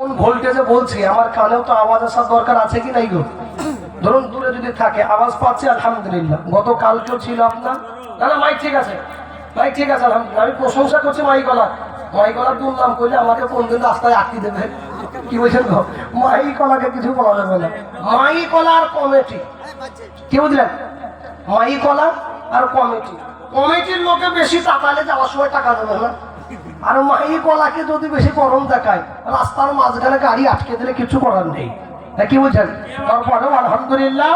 কোন ভোল্টেজে বলছি? আমার কানেও তো আওয়াজ আসার দরকার আছে কি নাই গো? ধরুন দূরে যদি থাকে, আওয়াজ পাচ্ছি, আলহামদুলিল্লাহ। গত কালকেও ছিল আপনার? না না মাইক ঠিক আছে। মাইক ঠিক আছে, আলহামদুলিল্লাহ। আমি প্রশংসা করছি মাইকলা মাইকলা দুর্নাম করলে আমাকে কোন দিন রাস্তায় আটকে দেবে? কি বলছেন গো? মাইকলাকে কিছু বলা যাবে না। আর কমিটি। কি বুঝলেন? মাইকলা আর কমিটি। কমিটির লোকে বেশি তাকালে যাওয়ার সময় টাকা দেবে না। আর এই কলাকে যদি বেশি গরম দেখায়, রাস্তার মাঝখানে গাড়ি আটকে দিলে কিছু করার নেই। তা কি বুঝছেন তারপরেও আলহামদুলিল্লাহ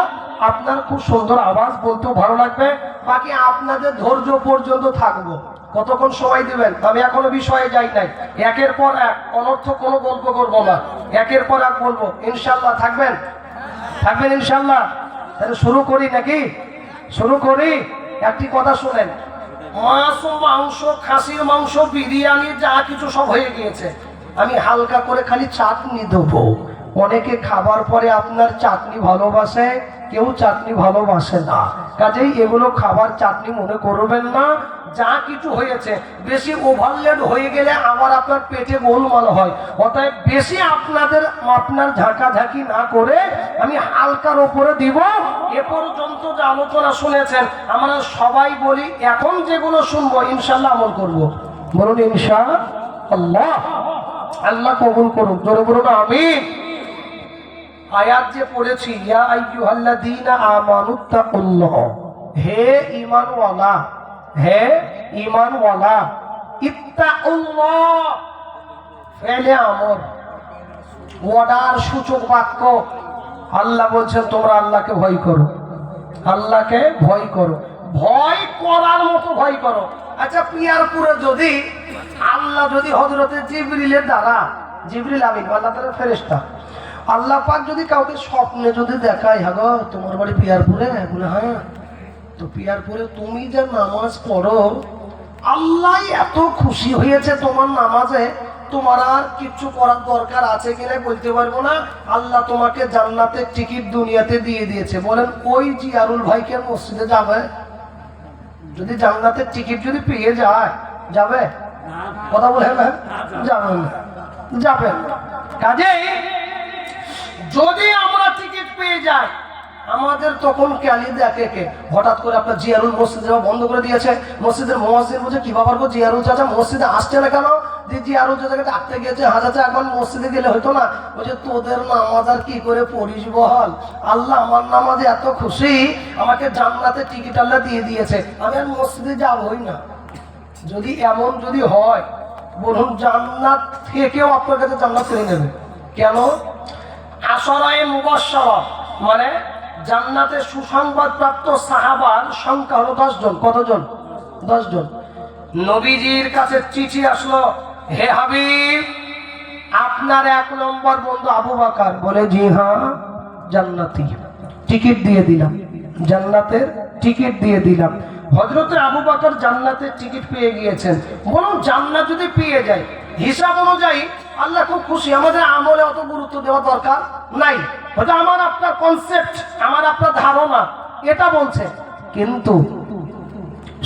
আপনার খুব সুন্দর আওয়াজ, বলতেও ভালো লাগবে। বাকি আপনাদের ধৈর্য পর্যন্ত থাকব। কতক্ষণ সময় দিবেন? আমি এখনও বিষয়ে যাই নাই। একের পর এক অনর্থ কোনো গল্প করব না। একের পর এক বলব ইনশাল্লাহ থাকবেন? থাকবেন ইনশাল্লাহ তাহলে শুরু করি নাকি? শুরু করি? একটি কথা শুনেন মাছ মাংস, খাসির মাংস, বিরিয়ানি, যা কিছু সব হয়ে গিয়েছে। আমি হালকা করে খালি চাটনি দেবো। অনেকে খাবার পরে আপনার চাটনি ভালোবাসে, কেউ চাটনি ভালোবাসে না। কাজেই এগুলো খাবার চাটনি মনে করবেন না যা কিছু হয়েছে, বেশি ওভারলেড হয়ে গেলে আবার আপনার পেটে গোলমাল হয়। অতএব বেশি আপনাদের, আপনার ঝাঁকাঝাঁকি না করে আমি হালকার ওপরে দিব। এ পর্যন্ত যে আলোচনা শুনেছেন, আমরা সবাই বলি, এখন যেগুলো শুনব ইনশাল্লাহ আমল করব। বলুন ইনশা আল্লাহ আল্লাহ কবুল করুক। জোরে বলুন আমি আয়াত যে পড়েছি, ইয়া আইয়ুহাল্লাযীনা আমানুত্তাকুল্লাহ হে ঈমানওয়ালা হে ইত্তাকুল্লাহ ফেলে ওয়াদার সূচক বাক্য। আল্লাহ বলছে তোমরা আল্লাহকে ভয় করো। আল্লাহকে ভয় করো। ভয় করার মতো ভয় করো। আচ্ছা পিয়ারপুরে যদি আল্লাহ যদি হজরতে জিবরিলের দ্বারা, জিবরিল আমিন, আল্লাহ তালা ফেরেস্তা আল্লাহ পাক যদি কাউকে স্বপ্নে যদি দেখায় হ্যাঁ তোমার বাড়ি পিয়ারপুরে? হ্যাঁ। তো পিয়ারপুরে তুমি যে নামাজ পড়ো, আল্লাহ এত খুশি হয়েছে তোমার নামাজে। তোমার আর কিচ্ছু করার দরকার আছে কিনা বলতে পারব না। আল্লাহ তোমাকে জান্নাতের টিকিট দুনিয়াতে দিয়ে দিয়েছে। বলেন, ওই জিয়ারুল ভাইকে মসজিদে যাবে? যদি জান্নাতের টিকিট যদি পেয়ে যায়, যাবে? কথা বলে না? যাবেন যাবেন কাজেই যদি আমরা টিকিট পেয়ে যাই আমাদের তখন ক্যালি দেখে কে হঠাৎ করে আপনার জিয়ারুল মসজিদ যাওয়া বন্ধ করে দিয়েছে, মসজিদের মহাসিন বলছে, কি বাবার জিয়ারুল চাচা, মসজিদে আসছে না কেন? যে জিয়ারুল চাচাকে ডাকতে গেছে হাজার এখন মসজিদে গেলে হতো না? বলছে, তোদের নামাজ আর কি করে পড়িস বল? আল্লাহ আমার নামাজে এত খুশি, আমাকে জান্নাতে টিকিট আল্লাহ দিয়ে দিয়েছে। আমি আর মসজিদে যাবই না। যদি এমন যদি হয়, বলুন জান্নাত থেকেও আপনার কাছে জান্নাত কিনে নেবে কেন? আসরায় মুবাসসারা মানে জান্নাতে সুসংবাদ প্রাপ্ত সাহাবার সংখ্যা হলো দশজন কতজন? দশজন নবীজির কাছে চিঠি আসলো, হে হাবিব, আপনার এক নম্বর বন্ধু আবু বাকার। বলে, জি হ্যাঁ জান্নাতি। টিকিট দিয়ে দিলাম। জান্নাতের টিকিট দিয়ে দিলাম। হজরতে আবু বাকর জান্নাতের টিকিট পেয়ে গিয়েছেন। বলুন, জান্নাত যদি পেয়ে যায়, হিসাব অনুযায়ী আল্লাহ খুব খুশি, আমাদের আমলে অত গুরুত্ব দেওয়া দরকার নাই। হয়তো আমার আপনার কনসেপ্ট আমার আপনার ধারণা, এটা বলছে। কিন্তু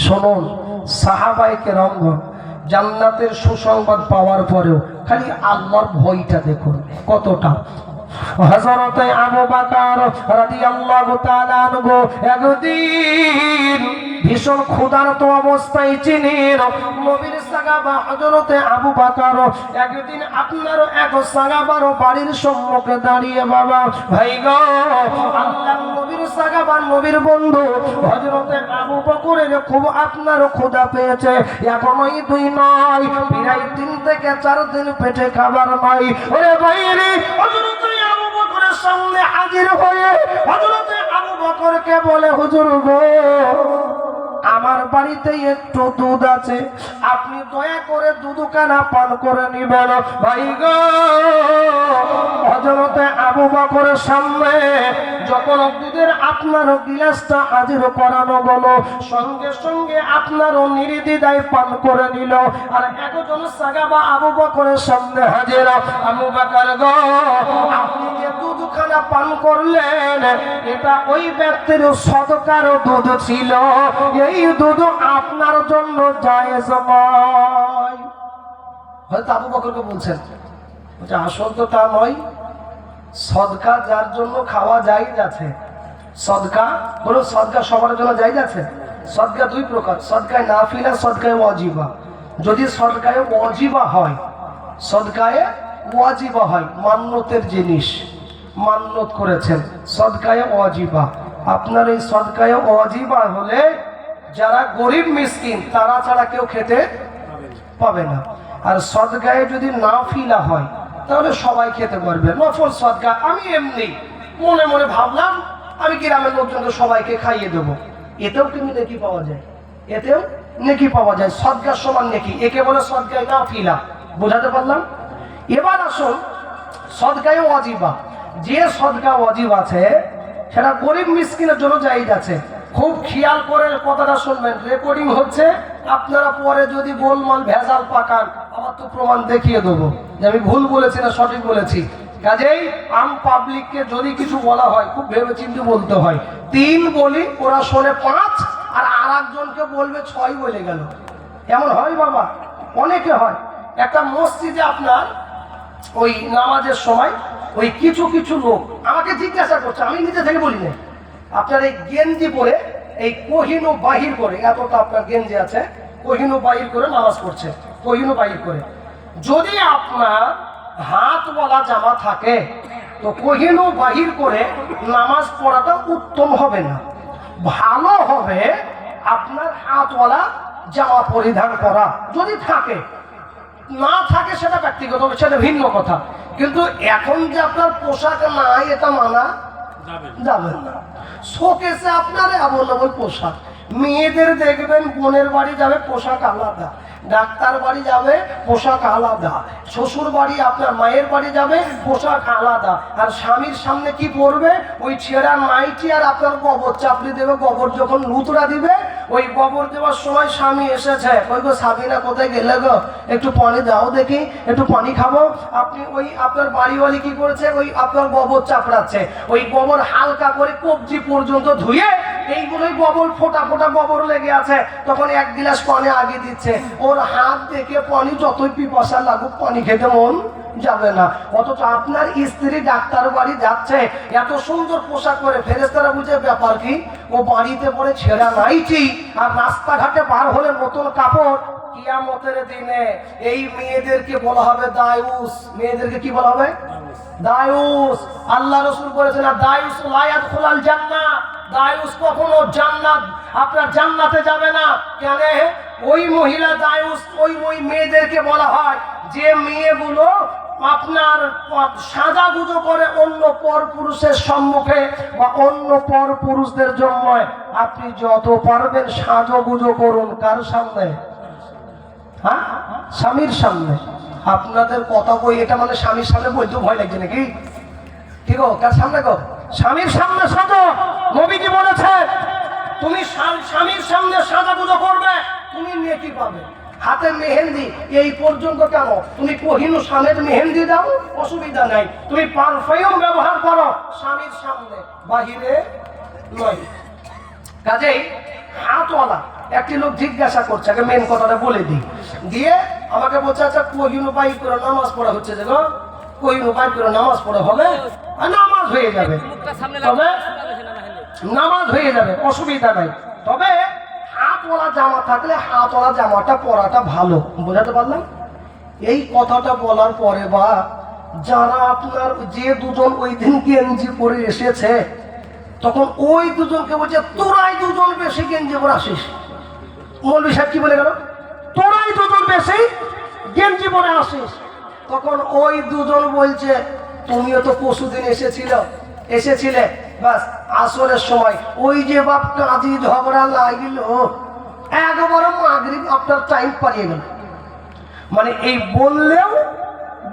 শুনুন সাহাবাইকে রঙ্গ জান্নাতের সুসংবাদ পাওয়ার পরেও খালি আল্লাহর ভয়টা দেখুন, কতটা। হযরতে আবু বকর রাদিয়াল্লাহু তাআলা আনহু একদিন ভীষণ ক্ষুধার্ত অবস্থায় চিনির নবীর সাহাবা হযরতে আবু বাকার, একদিন আপনার এক সাহাবার বাড়ির সম্মুখে দাঁড়িয়ে বাবা, ভাই গো আল্লাহ নবীর সাহাবা নবীর বন্ধু, হযরতে আবু বকরের খুব আপনার ক্ষুধা পেয়েছে। এখন ওই দুই নয়, প্রায় তিন থেকে চার দিন পেটে খাবার নাই। ওরে ভাইরে হযরতে আবু বকরের সামনে হাজির হয়ে হযরতে আবু বকরকে বলে, হুজুর গো আমার বাড়িতে একটু দুধ আছে। আপনি দয়া করে দুধখানা পান করে নিবেন। ভাই গো হজরতে আবু বকরের সামনে যখন দুধের আপনার গিলাসটা হাজির করানো গেল, সঙ্গে সঙ্গে আপনারও নির্দিদায় পান করে নিল। আর একজন সাগাবা আবু বকরের সামনে হাজির। আবু বকর গো, আপনি যে দুধখানা পান করলেন, এটা ওই ব্যক্তির সদকার দুধ ছিল। এই দুধ আপনার জন্য নয়। হয়তো আবু বকরকে বলছেন, বলছে, আসল তো তা নয় সদকা যার জন্য খাওয়া যায় আছে সদকা বলো সদকা সবার জন্য যাই আছে? সদকা দুই প্রকার সদকায় নাফিলা সদকায় অজিবা যদি সদকায় অজিবা হয় সদকায় ওয়াজিবা হয়, মান্যতের জিনিস। মান্যত করেছেন। সদকায় অজিবা আপনার এই সদকায় অজিবা হলে যারা গরিব মিসকিন, তারা ছাড়া কেউ খেতে পাবে না। আর সদগায়ে যদি না ফিলা হয়, তাহলে সবাই খেতে পারবে। নফল সদকা, আমি এমনি মনে মনে ভাবলাম, আমি গ্রামের লোকজনকে সবাইকে খাইয়ে দেব। এতেও কিন্তু নেকি পাওয়া যায়। এতেও নেকি পাওয়া যায়। সদকার সমান নেকি। একে বলে সদগায় না ফিলা বোঝাতে পারলাম? এবার আসুন সদকায় অজিবা যে সদকা অজিব আছে, সেটা গরিব মিসকিনের জন্য জায়গ আছে। খুব খেয়াল করে কথাটা শুনবেন। রেকর্ডিং হচ্ছে, আপনারা পরে যদি গোলমাল ভেজাল পাকান আমার তো প্রমাণ দেখিয়ে দেবো। যে আমি ভুল বলেছি না সঠিক বলেছি। কাজেই আম পাবলিককে যদি কিছু বলা হয়, খুব ভেবে চিন্তে বলতে হয়। তিন বলি, ওরা শোনে পাঁচ, আর আর একজনকে বলবে ছয় বলে গেল। এমন হয় বাবা? অনেকে হয়। একটা মসজিদে আপনার ওই নামাজের সময় ওই কিছু কিছু লোক আমাকে জিজ্ঞাসা করছে, আমি নিজে থেকে বলি না আপনার এই গেঞ্জি পরে, এই কহিনু বাহির করে, এতটা আপনার গেঞ্জি আছে, কহিনু বাহির করে নামাজ পড়ছে, কহিনু বাহির করে। যদি আপনার হাতওয়ালা জামা থাকে, তো কহিনু বাহির করে নামাজ পড়াটা উত্তম হবে না। ভালো হবে আপনার হাতওয়ালা জামা পরিধান করা। যদি থাকে না থাকে সেটা ব্যক্তিগত সেটা ভিন্ন কথা। কিন্তু এখন যে আপনার পোশাক নাই এটা মানা যাবেন না। শোকেসে আপনার এমন এমন পোশাক। মেয়েদের দেখবেন বোনের বাড়ি যাবে পোশাক আলাদা। ডাক্তার বাড়ি যাবে, পোশাক আলাদা। শ্বশুর বাড়ি আপনার মায়ের বাড়ি যাবে, পোশাক আলাদা। আর স্বামীর সামনে কি পরবে ওই ছেঁড়া নাইটি আর আপনার গোবর চাপড়ি দেবে, গোবর যখন লুতরা দিবে, ওই গোবর দেওয়ার সময় স্বামী এসেছে। ওই গো সাবিনা, কোথায় গেলে গো? একটু পানি দাও দেখি, একটু পানি খাব। আপনি ওই আপনার বাড়িওয়ালি কি করেছে? ওই আপনার গোবর চাপড়াচ্ছে। ওই গোবর হালকা করে কবজি পর্যন্ত ধুয়ে, এইগুলোই গোবর, ফোটা ফোটা গোবর লেগে আছে। তখন এক গিলাস পানি আগে দিচ্ছে। ওর হাত দেখে পানি যতই পিপাসা লাগুক পানি খেতে মন যাবে না। অথচ আপনার স্ত্রী ডাক্তার বাড়ি যাচ্ছে, এত সুন্দর পোশাক পরে ফেরেস্তারা বুঝে ব্যাপার কি? ও বাড়িতে পরে ছেঁড়া নাইটি আর রাস্তাঘাটে বার হলে নতুন কাপড়? কিয়ামতের দিনে এই মেয়েদেরকে বলা হবে দায়ুস। মেয়েদেরকে কি বলা হবে? দায়ুস। আল্লাহ রসুল বলেছেন দায়ুস লায়াত খোলাল জান্নাত। দায়ুস কখনো জান্নাত, আপনার জান্নাতে যাবে না। কেন? ওই মহিলা দায়ুস, ওই ওই মেয়েদেরকে বলা হয়, যে মেয়েগুলো আপনার সাজা গুজো করে অন্য পর পুরুষের সম্মুখে বা অন্য পর পুরুষদের জন্য। আপনি যত পারবেন সাজো গুজো করুন, কার সামনে? হ্যাঁ? স্বামীর সামনে। আপনাদের কথা কই, এটা মানে স্বামীর সামনে বলতেও ভয় লাগছে নাকি? ঠিক কার সামনে গো? স্বামীর সামনে সাজো। নবীজি বলেছে, তুমি স্বামীর সামনে সাজা পুজো করবে, তুমি নেকি পাবে। হাতে মেহেন্দি, এই পর্যন্ত কেন? তুমি কহিনু স্বামীর মেহেন্দি দাও, অসুবিধা নাই। তুমি পারফিউম ব্যবহার করো, স্বামীর সামনে, বাহিরে নয়। কাজেই হাতওয়ালা একটি লোক জিজ্ঞাসা করছে, আগে মেন কথাটা বলে দিই। দিয়ে আমাকে বলছে আচ্ছা কহিনু বাইর করে নামাজ পড়া হচ্ছে যেন? কহিনু বাইর করে নামাজ পড়া হবে? আর হয়ে যাবে। তবে নামাজ হয়ে যাবে, অসুবিধা নাই। তবে হাতওয়ালা জামা থাকলে হাতওয়ালা জামাটা পরাটা ভালো। বোঝাতে পারলাম? এই কথাটা বলার পরে বা যারা আপনার যে দুজন ওই দিন গেঞ্জি পরে এসেছে, তখন ওই দুজনকে বলছে, তোরাই দুজন বেশি গেঞ্জি পরে আসিস মৌলবি সাহেব কি বলে গেল? তোরাই দুজন বেশি গেঞ্জি পরে আসিস। তখন ওই দুজন বলছে তুমিও তো পশুদিন এসেছিল, এসেছিলে। বাস, আসরের সময় ওই যে বাপ কাঁদি ঝগড়া লাগিল একবারও মাগরিব আপনার টাইম পালিয়ে গেল। মানে এই বললেও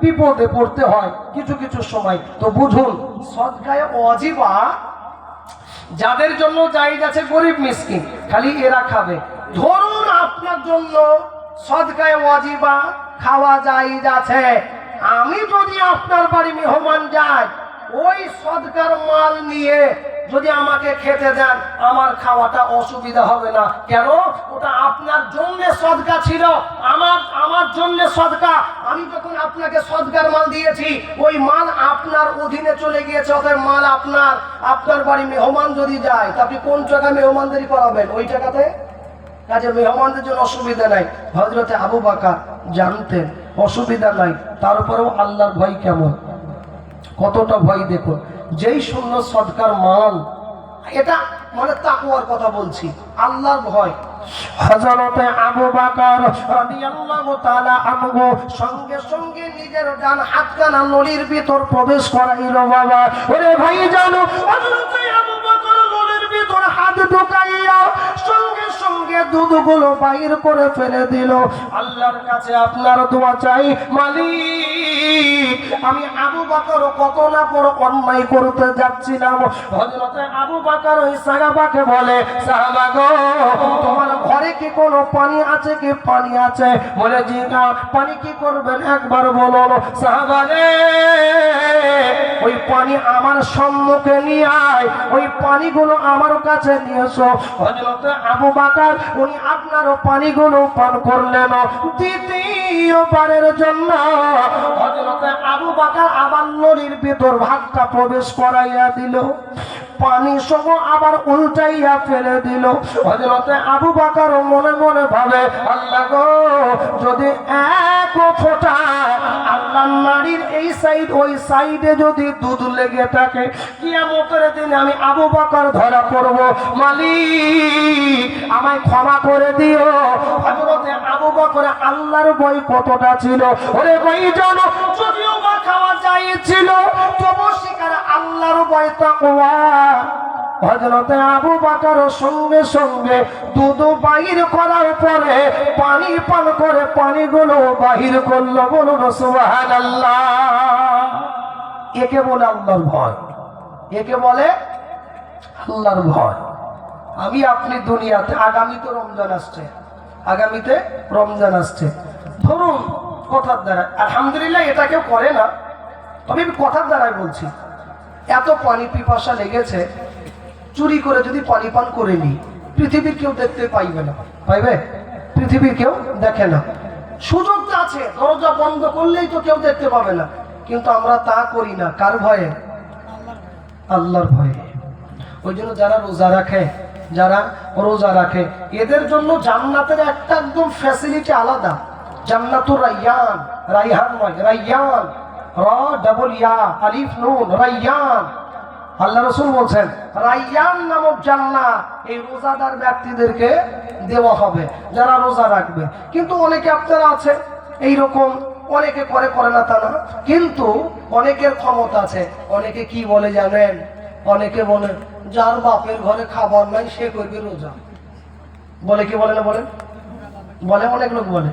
বিপদে পড়তে হয় কিছু কিছু সময়। তো বুঝুন সদকায় অজিবা যাদের জন্য জায়গা আছে গরিব মিসকিন, খালি এরা খাবে। ধরুন আপনার জন্য সদকায় ওয়াজিবা খাওয়া জায়জ আছে। আমি যদি আপনার বাড়ি মেহমান যাই, ওই সদকার মাল নিয়ে যদি আমাকে খেতে দেন, আমার খাওয়াটা অসুবিধা হবে না। কেন? ওটা আপনার জন্য সদকা ছিল। আমার আমার জন্য সদকা আমি যখন আপনাকে সদকার মাল দিয়েছি, ওই মাল আপনার অধীনে চলে গিয়েছে, অতএব মাল আপনার। আপনার বাড়ি মেহমান যদি যায়, তা আপনি কোন টাকা মেহমানদারি করাবেন? ওই টাকাতে? কাজে মেহমানদের জন্য অসুবিধা নাই। হজরতে আবু বাকা জানতেন অসুবিধা নাই। তারপরেও আল্লাহর ভয় কেমন? কতটা ভয় দেখুন। যেই শূন্য সদকার মাল এটা মানে তাকুয়ার কথা বলছি, আল্লাহর ভয়। হযরতে আবু বকর রাদিয়াল্লাহু তাআলা আনহু সঙ্গে সঙ্গে নিজের ডান হাতখানা নলির ভিতর প্রবেশ করাইল বাবা। ওরে ভাই জানো হযরতে আবু বকর নলির ভিতর হাত ঢুকাইয়া সঙ্গে সঙ্গে দুধগুলো বাইর করে ফেলে দিল। আল্লাহর কাছে আপনার দোয়া চাই, মালিক, আমি আবু বাকর কত না বড় অন্যায় করতে যাচ্ছিলাম। আবু বাকর ওই সাহাবাকে বলে, সাহাবা তোমার ঘরে কি কোনো পানি আছে কি? পানি আছে। বলে, জি না, পানি কি করবেন? একবার বলুন, সাহাবা ওই পানি আমার সম্মুখে নিয়ে আয়, ওই পানিগুলো আমার কাছে নিয়ে এসো হজরতে আবু বাকার, উনি আপনারও পানিগুলো পান করলেন দ্বিতীয়বারের জন্য। হজরতে আবু বাকার আবার নদীর ভিতর ভাগটা প্রবেশ করাইয়া দিল। পানি সহ আবার উল্টাইয়া ফেলে দিল। হজরতে আবু বাকার মনে মনে ভাবে, আল্লাহ গো, যদি এক ফোঁটা আল্লাহ নারীর এই সাইড, ওই সাইডে যদি দুধ লেগে থাকে কি কিয়ামতের দিনে আমি আবু বাকার ধরা পড়ব। মালিক, আমায় ক্ষমা করে দিও। হজরতে আবু বকর আল্লাহর বই কতটা ছিল? ওরে বই জানো যদিও বা খাওয়া চাইছিল শিকার আল্লাহর বই তাকওয়া। হজরতে আবু বাকার সঙ্গে সঙ্গে দুধ বাহির করার পরে পানি পান করে পানিগুলো বাহির করল বলুন সুবাহান একে বলে আল্লাহর ভয়, একে বলে আল্লাহর ভয়। আমি আপনি দুনিয়াতে, আগামীতে রমজান আসছে, আগামীতে রমজান আসছে। ধরুন, কথার দ্বারা, আলহামদুলিল্লাহ, এটা কেউ করে না। তবে আমি কথার দ্বারাই বলছি। এত পানি পিপাসা লেগেছে, চুরি করে যদি পানি পান করে নি, পৃথিবীর কেউ দেখতে পাইবে না। পাইবে? পৃথিবীর কেউ দেখে না। সুযোগটা আছে, দরজা বন্ধ করলেই তো কেউ দেখতে পাবে না। কিন্তু আমরা তা করি না। কার ভয়ে? আল্লাহর ভয়ে। ওই জন্য যারা রোজা রাখে, যারা রোজা রাখে, এদের জন্য জান্নাতের একটা একদম ফ্যাসিলিটি আলাদা। জান্নাতুর রাইয়ান। রাইহান নয়, রাইয়ান। র ডাবল ইয়া আলিফ, নুন রাইয়ান আল্লাহ রসুল বলছেন রাইয়ান নামক জান্নাত এই রোজাদার ব্যক্তিদেরকে দেওয়া হবে, যারা রোজা রাখবে। কিন্তু অনেকে আপনারা আছে এই রকম অনেকে করে করে না। কিন্তু অনেকের ক্ষমতা আছে। অনেকে কি বলে জানেন? অনেকে বলে, যার বাপের ঘরে খাবার নাই, সে করবে রোজা। বলে কি বলে না বলেন? বলে অনেক লোক বলে,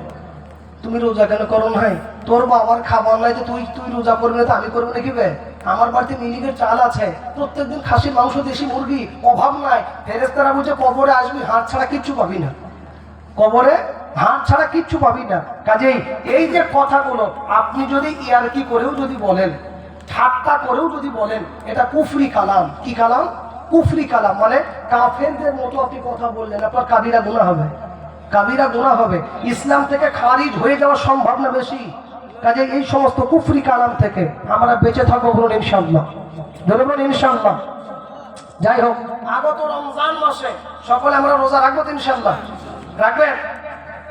তুমি রোজা কেন করো নাই? তোর বাবার খাবার নাই তো তুই তুই রোজা করবি না আমি করব নাকি বে? আমার বাড়িতে মিনিকের চাল আছে। প্রত্যেকদিন খাসির মাংস, দেশি মুরগি, অভাব নাই। ফেরেস্তারা বুঝে কবরে আসবি, হাত ছাড়া কিচ্ছু পাবি না। কবরে হাত ছাড়া কিচ্ছু পাবি না। কাজেই এই যে কথাগুলো, আপনি যদি ইয়ারকি করেও যদি বলেন, ঠাট্টা করেও যদি বলেন, এটা কুফরি কালাম। কি কালাম? কুফরি কালাম। মানে কাফেরদের মতো আপনি কথা বললেন, আপনার কাবিরা গুণা হবে। কাবিরা গুণা হবে। ইসলাম থেকে খারিজ হয়ে যাওয়ার সম্ভাবনা বেশি। কাজে এই সমস্ত কুফরি কালাম থেকে আমরা বেঁচে থাকব বলুন ইনশাল্লাহ ধরে বলুন ইনশাল্লাহ যাই হোক, আগত রমজান মাসে সকলে আমরা রোজা রাখব ইনশাল্লাহ রাখবেন?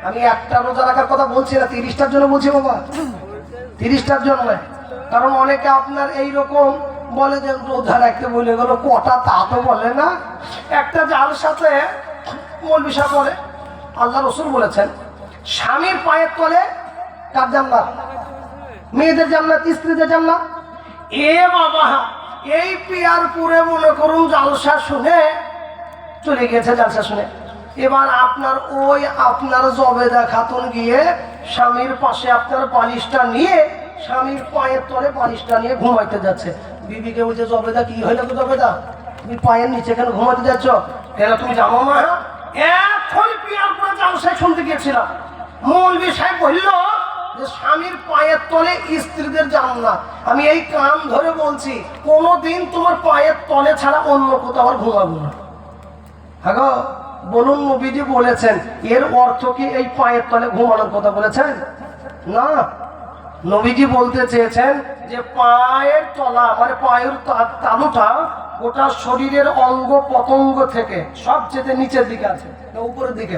আমি একটা রোজা রাখার কথা বলছি না, তিরিশটার জন্য বলছি বাবা। তিরিশটার জন্য কারণ অনেকে আপনার এই রকম বলে যে রোজা রাখতে বলে গেল, কটা তা তো বলে না। একটা যার সাথে মলবিসা করে আল্লাহ রসুল বলেছেন, স্বামীর পায়ের তলে কার জান্নাত মেয়েদের জান্নাত স্ত্রীদের জান্নাত এ বাবা, এই পিয়ার পুরে মনে করুন জালসা শুনে চলে গেছে জালসা শুনে। এবার আপনার ওই আপনার জবেদা খাতুন গিয়ে স্বামীর পাশে আপনার বালিশটা নিয়ে স্বামীর পায়ের তলে বালিশটা নিয়ে ঘুমাইতে যাচ্ছে। বিবিকে বলছে, জবেদা, কি হইল গো জবেদা? তুমি পায়ের নিচে কেন ঘুমাতে যাচ্ছ? কেন তুমি জানো না? এখন পিয়ার পুরে জালসায় শুনতে গিয়েছিলাম। মৌলবি সাহেব বলল যে স্বামীর পায়ের তলে স্ত্রীদের জান্নাত আমি এই কান ধরে বলছি, কোনোদিন তোমার পায়ের তলে ছাড়া অন্য কোথাও আর ঘুমাবো না। হ্যাঁ বলুন নবীজি বলেছেন, এর অর্থ কি এই পায়ের তলে ঘুমানোর কথা বলেছেন? না। নবীজি বলতে চেয়েছেন যে পায়ের তলা মানে পায়ের তালুটা গোটা শরীরের অঙ্গ পতঙ্গ থেকে সবচেয়ে নিচের দিকে আছে উপরের দিকে?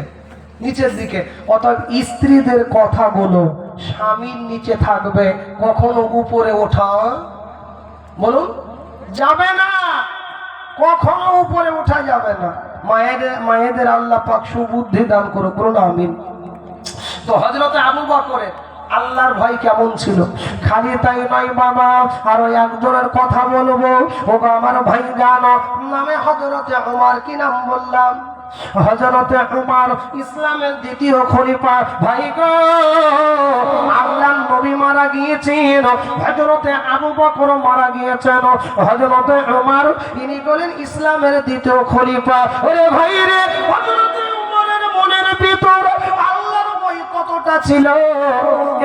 নিচের দিকে। অর্থাৎ স্ত্রীদের কথাগুলো স্বামীর নিচে থাকবে, কখনো উপরে ওঠা। বলুন, যাবে না। কখনো উপরে ওঠা যাবে না। মায়েদের মায়েদের আল্লাহ পাক সুবুদ্ধি দান করো করুন আমিন। তো হজরত আবু বকরের আল্লাহর ভয় কেমন ছিল? খালি তাই নয় বাবা, আরও একজনের কথা বলব। ও গো আমার ভাই জানো নামে হজরতে উমার কি নাম বললাম? হজরতে উমার ইসলামের দ্বিতীয় খলিফা। ভাই গো, আল্লাহ নবী মারা গিয়েছেন হজরতে আবু বকর মারা গিয়েছেন হজরতে উমার, ইনি বলেন ইসলামের দ্বিতীয় খলিফা। ওরে ভাই রে হজরতে উমারের মনের ভিতর আল্লাহর ভয় কতটা ছিল?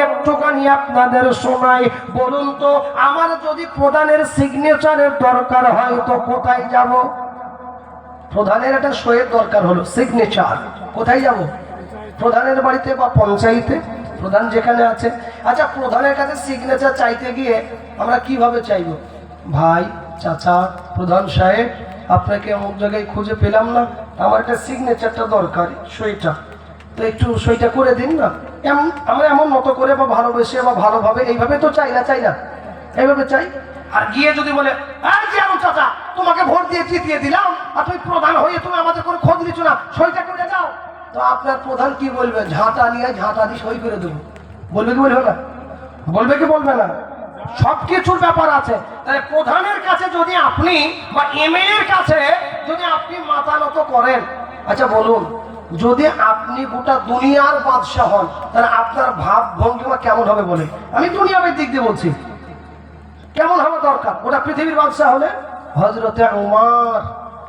একটুখানি আপনাদের শোনাই, বলুন তো, আমার যদি প্রধানের সিগনেচারের দরকার হয় তো কোথায় যাব? প্রধানের একটা সইয়ের দরকার হলো সিগনেচার কোথায় যাব? প্রধানের বাড়িতে বা পঞ্চায়েতে? প্রধান যেখানে আছে। আচ্ছা প্রধানের কাছে সিগনেচার চাইতে গিয়ে আমরা কীভাবে চাইব? ভাই, চাচা, প্রধান সাহেব, আপনাকে অমুক জায়গায় খুঁজে পেলাম না। আমার একটা সিগনেচারটা দরকার সইটা তো একটু সইটা করে দিন না। এমন আমরা এমন মতো করে বা ভালোবেসে বা ভালোভাবে, এইভাবে তো চাই না চাই না। এইভাবে চাই। আর গিয়ে যদি বলে আলু চাচা, তোমাকে ভোট দিয়ে জিতিয়ে দিলাম। আর তুমি প্রধান হয়ে তুমি আমাদের কোনো খোঁজ নিচ্ছ না। সইটা করে দাও। তো আপনার প্রধান কি বলবে? ঝাঁটা নিয়ে ঝাঁটা দিয়ে সই করে দেবো। বলবে কি বলবে না বলবে কি বলবে না? সব কিছুর ব্যাপার আছে। তাহলে প্রধানের কাছে যদি আপনি বা এমএলএ এর কাছে যদি আপনি মাথা নত করেন আচ্ছা বলুন, যদি আপনি গোটা দুনিয়ার বাদশাহ হন, তাহলে আপনার ভাব ভঙ্গিমা কেমন হবে বলে? আমি দুনিয়াবের দিক দিয়ে বলছি। কেমন হওয়া দরকার? ওটা পৃথিবীর বাদশাহ হলে? হজরতে উমার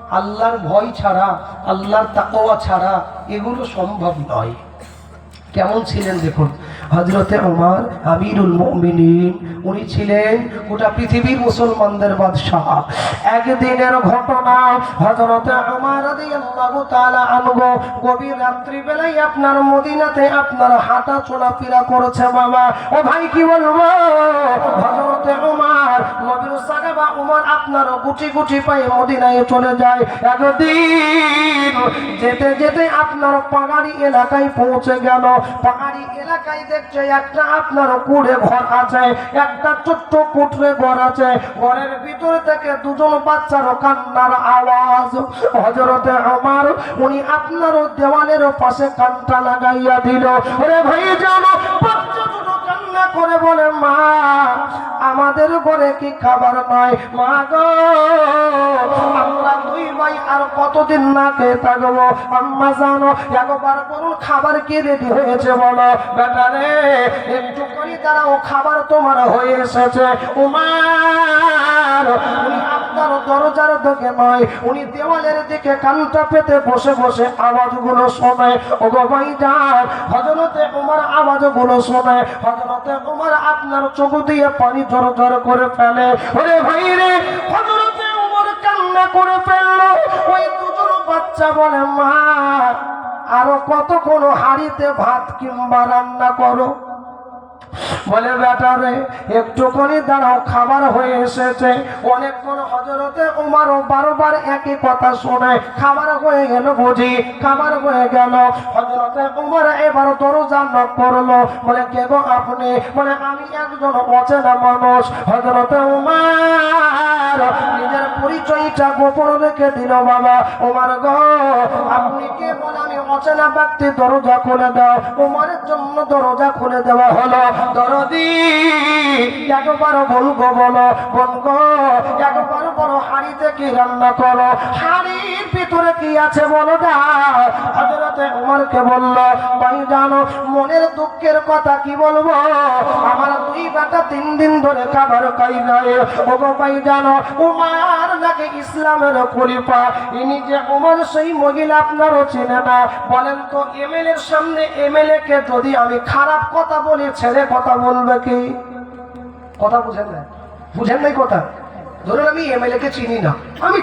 আল্লাহর ভয় ছাড়া আল্লাহর তাকওয়া ছাড়া এগুলো সম্ভব নয়। কেমন ছিলেন দেখুন? হজরতে উমার আমিরুল মুমিনিন, উনি ছিলেন গোটা পৃথিবীর মুসলমানদের বাদশাহ। একদিনের ঘটনা হজরতে আনহু গভীর রাত্রি বেলায় আপনার মদিনাতে আপনার হাঁটা চলাফেরা করেছে, বাবা। ও ভাই, কি বলব? হজরতে উমার নবীর সাহাবা উমার আপনার গুটি গুটি পায়ে মদিনায় চলে যায়। একদিন যেতে যেতে আপনার পাহাড়ি এলাকায় পৌঁছে গেল। পাহাড়ি এলাকায় দেখছে একটা আপনার কুড়ে ঘর আছে, একটা ছোট্ট কুটরে ঘর আছে। ঘরের ভিতর থেকে দুজন বাচ্চার কান্নার আওয়াজ। হজরতে আমার উনি আপনার দেওয়ালের পাশে কান্টা লাগাইয়া দিল, ওরে ভাই জানো বাচ্চা দুটো কান্না করে বলে আমাদের ঘরে কি খাবার নয় মা গো, আমরা দুই ভাই আর কতদিন না খেয়ে থাকব? আম্মা জানো, একবার বলুন খাবার কি রেডি হয়েছে বলো? বেটারে একটু করি দাঁড়াও, খাবার তোমার হয়ে এসেছে। উমার দরজার দিকে নয়, উনি দেওয়ালের দিকে কানটা পেতে বসে বসে ও যান হজরতে উমার হজরতে উমার আপনার চোখ দিয়ে পানি জড় জড় করে ফেলে। ওরে ভাই রে হজরতে উমর কান্না করে ফেলল। ওই দুজন বাচ্চা বলে, মা, আরও কত কোন হাড়িতে ভাত কিংবা রান্না করো? বলে বেটারে একটুখানি দাঁড়াও, খাবার হয়ে এসেছে। অনেকক্ষণ হজরতে উমারও বারবার একই কথা শোনে, খাবার হয়ে গেল বুঝি, খাবার হয়ে গেল। হজরতে উমার এবার দরজা নক করল, বলে, কে গো আপনি? বলে, আমি একজন অচেনা মানুষ। হজরতে উমার নিজের পরিচয়টা গোপন রেখে দিল, বাবা, উমার গো, আপনি কে? বলে, আমি অচেনা ব্যক্তি, দরজা খুলে দাও। উমারের জন্য দরজা খুলে দেওয়া হলো। দরদি একবার বলব বলো একবার বড় হাড়িতে কি রান্না করো? হাড়ির ভিতরে কি আছে বলো ভাই, জানো, মনের দুঃখের কথা কি বলব? আমার দুই বেটা তিন দিন ধরে খাবার খাই নাই। ভাই, জানো, উমার নাকি ইসলামের খলিফা। ইনি যে উমর, সেই মহিলা আপনারও চেনে না। বলেন তো এমএলএ এর সামনে এমএলএ কে যদি আমি খারাপ কথা বলি ছেড়ে কথা বলবে কি? কথা বুঝেন না বুঝেন নাই কথা। ধরুন আমি এমএলএ কে চিনি না। আমি